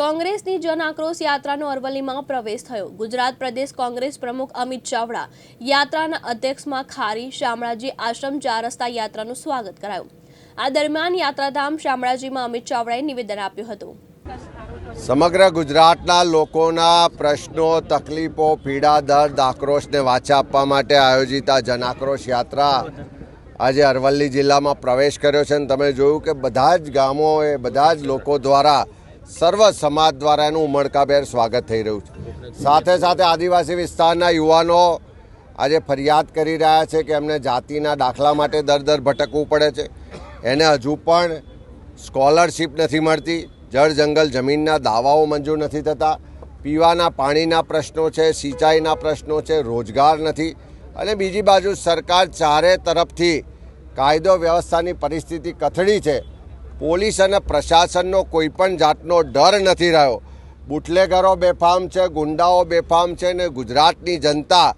કોંગ્રેસની જન આક્રોશ યાત્રાનો અરવલ્લીમાં પ્રવેશ થયો. ગુજરાત પ્રદેશ કોંગ્રેસ પ્રમુખ અમિત ચાવડા યાત્રાના અધ્યક્ષમાં ખારી શામળાજી આશ્રમ ચાર રસ્તા યાત્રાનું સ્વાગત કરાયું. આ દરમિયાન યાત્રાધામ શામળાજીમાં અમિત ચાવડાએ નિવેદન આપ્યું હતું. સમગ્ર ગુજરાતના લોકોના પ્રશ્નો, તકલીફો, પીડા, દર્દ, આક્રોશને વાચા આપવા માટે આયોજિત આ જન આક્રોશ યાત્રા આજે અરવલ્લી જિલ્લામાં પ્રવેશ કર્યો છે અને તમે જોયું કે બધા જ ગામોએ, બધા જ લોકો દ્વારા સર્વ સમાજ દ્વારા એનું ઉમળકાભેર સ્વાગત થઈ રહ્યું છે. સાથે સાથે આદિવાસી વિસ્તારના યુવાનો આજે ફરિયાદ કરી રહ્યા છે કે એમને જાતિના દાખલા માટે દર દર ભટકવું પડે છે. એને હજુ પણ સ્કોલરશિપ નથી મળતી, જળ જંગલ જમીનના દાવાઓ મંજૂર નથી થતા, પીવાના પાણીના પ્રશ્નો છે, સિંચાઈના પ્રશ્નો છે, રોજગાર નથી અને બીજી બાજુ સરકાર ચારે તરફથી કાયદો વ્યવસ્થાની પરિસ્થિતિ કથળી છે પોલીસ અને પ્રશાસનનો કોઈ પણ જાતનો ડર નથી રહ્યો. બુટલેગરો બેફામ છે, ગુંડાઓ બેફામ છે ને ગુજરાતની જનતા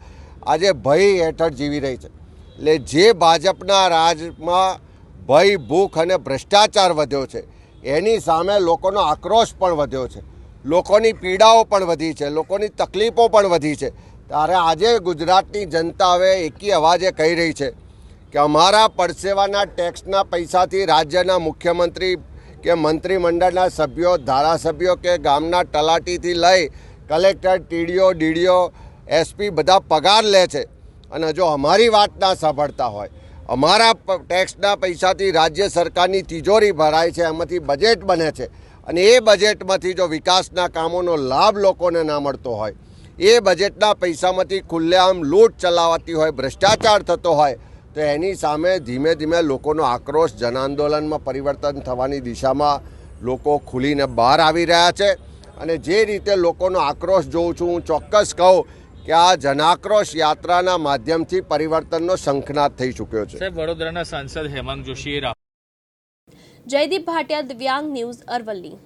આજે ભય હેઠળ જીવી રહી છે. એટલે જે ભાજપના રાજમાં ભય, ભૂખ અને ભ્રષ્ટાચાર વધ્યો છે, એની સામે લોકોનો આક્રોશ પણ વધ્યો છે. લોકોની પીડાઓ પણ વધી છે, લોકોની તકલીફો પણ વધી છે. ત્યારે આજે ગુજરાતની જનતા હવે એકી અવાજે કહી રહી છે કે અમારા પરસેવાના ટેક્સના પૈસાથી રાજ્યના મુખ્યમંત્રી કે મંત્રીમંડળના સભ્યો, ધારાસભ્યો કે ગામના તલાટીથી લઈ કલેક્ટર, ટીડીઓ, ડીડીઓ, એસપી બધા પગાર લે છે. અને જો અમારી વાત ના સાંભળતા હોય, અમારા ટેક્સના પૈસાથી રાજ્ય સરકારની તિજોરી ભરાય છે, એમાંથી બજેટ બને છે. અને એ બજેટમાંથી જો વિકાસના કામોનો લાભ લોકોને ના મળતો હોય, એ બજેટના પૈસામાંથી ખુલ્લેઆમ લૂંટ ચલાવાતી હોય, ભ્રષ્ટાચાર થતો હોય તો એની સામે ધીમે ધીમે લોકોનો આક્રોશ જનઆંદોલનમાં પરિવર્તન થવાની દિશામાં લોકો ખુલીને બહાર આવી રહ્યા છે. અને જે રીતે લોકોનો આક્રોશ જોઉં છું હું ચોક્કસ કહું કે આ જનાક્રોશ યાત્રાના માધ્યમથી પરિવર્તનનો શંખનાદ થઈ ચૂક્યો છે. વડોદરાના સાંસદ હેમાંગ જોશીએ જયદીપ ભાટિયા દિવ્યાંગ ન્યૂઝ અરવલ્લી.